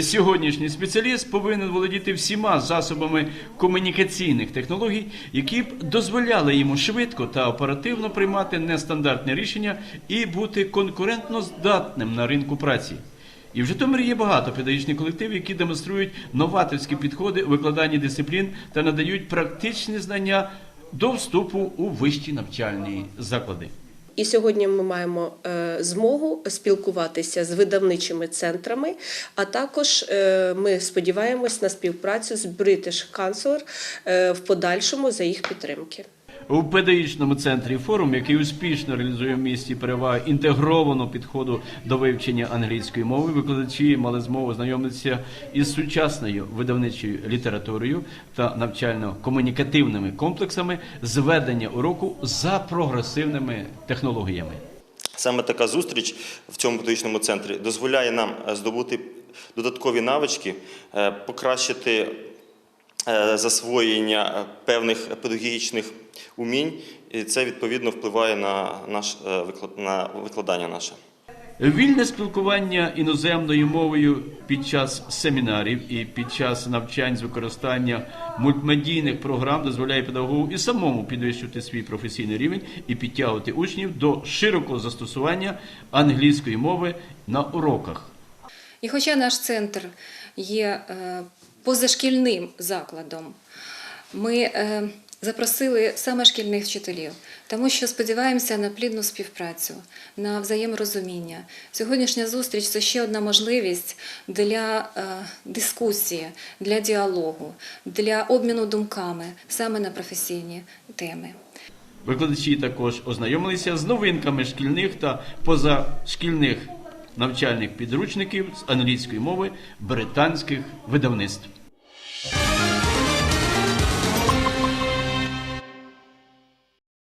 Сьогоднішній спеціаліст повинен володіти всіма засобами комунікаційних технологій, які б дозволяли йому швидко та оперативно приймати нестандартні рішення і бути конкурентно здатним на ринку праці. І в Житомирі є багато педагогічних колективів, які демонструють новаторські підходи у викладанні дисциплін та надають практичні знання до вступу у вищі навчальні заклади. І сьогодні ми маємо е, змогу спілкуватися з видавничими центрами, а також е, ми сподіваємось на співпрацю з British Council е, в подальшому за їх підтримки. У педагогічному центрі форум, який успішно реалізує в місті переваги інтегрованого підходу до вивчення англійської мови, викладачі мали змогу знайомитися із сучасною видавничою літературою та навчально-комунікативними комплексами зведення уроку за прогресивними технологіями. Саме така зустріч в цьому педагогічному центрі дозволяє нам е, здобути додаткові навички, е, покращити засвоєння е, певних педагогічних умінь, і це відповідно впливає на наш е, на викладання наше. Вільне спілкування іноземною мовою під час семінарів і під час навчань з використання мультимедійних програм дозволяє педагогу і самому підвищувати свій професійний рівень і підтягувати учнів до широкого застосування англійської мови на уроках. І хоча наш центр є е, позашкільним закладом, ми е, запросили саме шкільних вчителів, тому що сподіваємося на плідну співпрацю, на взаєморозуміння. Сьогоднішня зустріч це ще одна можливість для е, дискусії, для діалогу, для обміну думками саме на професійні теми. Викладачі також ознайомилися з новинками шкільних та позашкільних навчальних підручників з англійської мови британських видавництв.